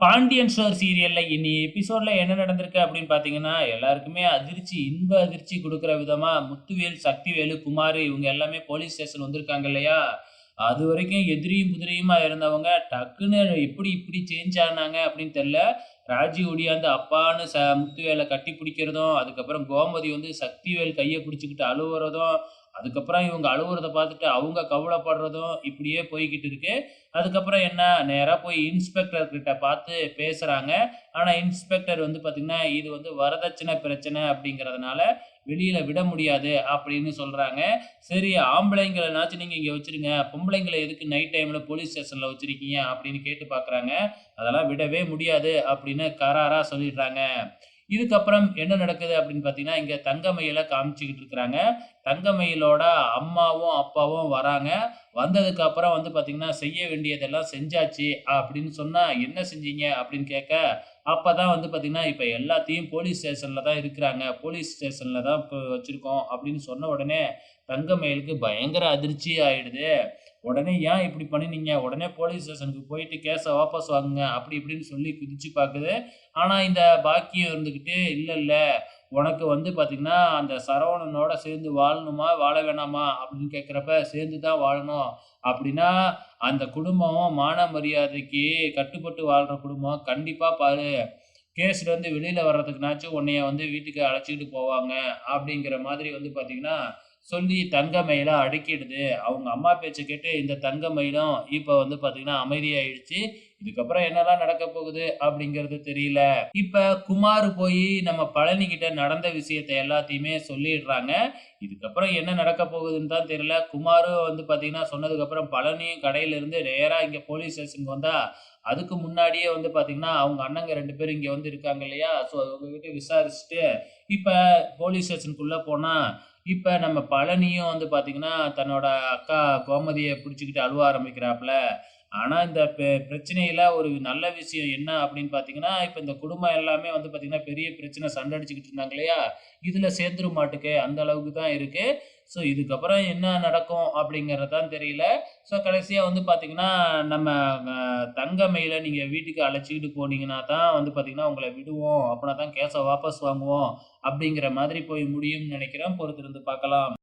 Pandian store சீரியல்ல இனி எபிசோட்ல என்ன நடந்திருக்கு அப்படின்னு பார்த்தீங்கன்னா, எல்லாருக்குமே அதிர்ச்சி, இன்ப அதிர்ச்சி கொடுக்குற விதமா முத்துவேல், சக்திவேலு, குமார் இவங்க எல்லாமே போலீஸ் ஸ்டேஷன் வந்திருக்காங்க இல்லையா? அது வரைக்கும் எதிரியும், புதிரியுமா இருந்தவங்க டக்குன்னு எப்படி இப்படி சேஞ்ச் ஆனாங்க அப்படின்னு தெரியல. ராஜி ஒடியாந்து அப்பான்னு ச முத்துவேலை கட்டி பிடிக்கிறதும், அதுக்கப்புறம் கோமதி வந்து சக்திவேல் கையை பிடிச்சிக்கிட்டு அழுவுறதும், அதுக்கப்புறம் இவங்க அழுகுறதை பார்த்துட்டு அவங்க கவலைப்படுறதும் இப்படியே போய்கிட்டு இருக்கு. அதுக்கப்புறம் என்ன நேராக போய் இன்ஸ்பெக்டர் கிட்ட பார்த்து பேசுகிறாங்க ஆனால் இன்ஸ்பெக்டர் வந்து பார்த்திங்கன்னா இது வந்து வரதட்சணை பிரச்சனை அப்படிங்கிறதுனால வெளியில் விட முடியாது அப்படின்னு சொல்கிறாங்க சரி ஆம்பளைங்களைனாச்சும் நீங்கள் இங்கே வச்சுருங்க. பொம்பளைங்களை எதுக்கு நைட் டைமில் போலீஸ் ஸ்டேஷனில் வச்சுருக்கீங்க அப்படின்னு கேட்டு பார்க்குறாங்க. அதெல்லாம் விடவே முடியாது அப்படின்னு கராராக சொல்லிடுறாங்க. இதுக்கப்புறம் என்ன நடக்குது அப்படின்னு பார்த்தீங்கன்னா, இங்கே தங்கமயில காமிச்சிக்கிட்டு இருக்கிறாங்க. தங்கமயிலோட அம்மாவும், அப்பாவும் வராங்க. வந்ததுக்கு அப்புறம் வந்து பார்த்தீங்கன்னா, செய்ய வேண்டியதெல்லாம் செஞ்சாச்சு அப்படின்னு சொன்னால் "என்ன செஞ்சீங்க?" அப்படின்னு கேட்க, அப்போ தான் வந்து பார்த்தீங்கன்னா, இப்போ எல்லாத்தையும் போலீஸ் ஸ்டேஷனில் தான் இருக்கிறாங்க. போலீஸ் ஸ்டேஷனில் தான் இப்போ வச்சுருக்கோம் அப்படின்னு சொன்ன உடனே தங்கமயிலுக்கு பயங்கர அதிர்ச்சி ஆயிடுது. உடனே "ஏன் இப்படி பண்ணினீங்க உடனே போலீஸ் ஸ்டேஷனுக்கு போயிட்டு கேஸை வாபஸ் வாங்குங்க." அப்படி இப்படின்னு சொல்லி குதிச்சு பார்க்குது ஆனால் இந்த பாக்கியம் இருந்துக்கிட்டு இல்லை இல்லை உனக்கு வந்து பார்த்திங்கன்னா அந்த சரவணனோட சேர்ந்து வாழணுமா? வாழ வேணாமா?" அப்படின்னு கேட்குறப்ப "சேர்ந்து தான் வாழணும். அப்படின்னா அந்த குடும்பம் மான மரியாதைக்கு கட்டுப்பட்டு வாழ்கிற குடும்பம். கண்டிப்பாக பாரு கேஸ்லேருந்து வெளியில் வர்றதுக்குனாச்சும் உன்னைய வந்து வீட்டுக்கு அழைச்சிக்கிட்டு போவாங்க." அப்படிங்கிற மாதிரி வந்து பார்த்திங்கன்னா சொல்லி தங்க தங்கமயில அடக்கிடுது. அவங்க அம்மா பேச்சை கேட்டு இந்த தங்க மயிலும் இப்போ வந்து பார்த்தீங்கன்னா, அமைதியாயிடுச்சு. இதுக்கப்புறம் என்னெல்லாம் நடக்க போகுது அப்படிங்கிறது தெரியல. இப்ப குமார் போய் நம்ம பழனி கிட்ட நடந்த விஷயத்தை எல்லாத்தையுமே சொல்லிடுறாங்க. இதுக்கப்புறம் என்ன நடக்கப் போகுதுன்னு தான் தெரியல. குமாரும் வந்து பார்த்தீங்கன்னா, சொன்னதுக்கப்புறம் பழனியும் கடையில இருந்து நேரா இங்க போலீஸ் ஸ்டேஷனுக்கு வந்தா, அதுக்கு முன்னாடியே வந்து பாத்தீங்கன்னா அவங்க அண்ணங்க ரெண்டு பேரும் இங்க வந்து இருக்காங்க இல்லையா? ஸோ அவங்க கிட்ட விசாரிச்சுட்டு, இப்ப போலீஸ் ஸ்டேஷனுக்குள்ள போனா, இப்ப நம்ம பழனியும் வந்து பார்த்திங்கன்னா தன்னோட அக்கா கோமதியை பிடிச்சிக்கிட்டு அழுவ ஆரம்பிக்கிறாப்ல. ஆனால் இந்த பிரச்சனையில் ஒரு நல்ல விஷயம் என்ன அப்படின்னு பார்த்தீங்கன்னா, இப்போ இந்த குடும்பம் எல்லாமே வந்து பார்த்தீங்கன்னா, பெரிய பிரச்சனை சண்டை அடிச்சுக்கிட்டு இருந்தாங்க இல்லையா? இதில் இதுல சேர்ந்துருமாட்டுக்கு அந்த அளவுக்கு தான் இருக்குது ஸோ இதுக்கப்புறம் என்ன நடக்கும் அப்படிங்கிறது தான் தெரியல. ஸோ கடைசியாக வந்து பார்த்தீங்கன்னா, நம்ம தங்கமையில் நீங்கள் வீட்டுக்கு அழைச்சிக்கிட்டு போனீங்கன்னா தான் வந்து பார்த்தீங்கன்னா, உங்களை விடுவோம். அப்படின்னா தான் கேஸை வாபஸ் வாங்குவோம். அப்படிங்கிற மாதிரி போய் முடியும்னு நினைக்கிறேன் பொறுத்திருந்து பார்க்கலாம்.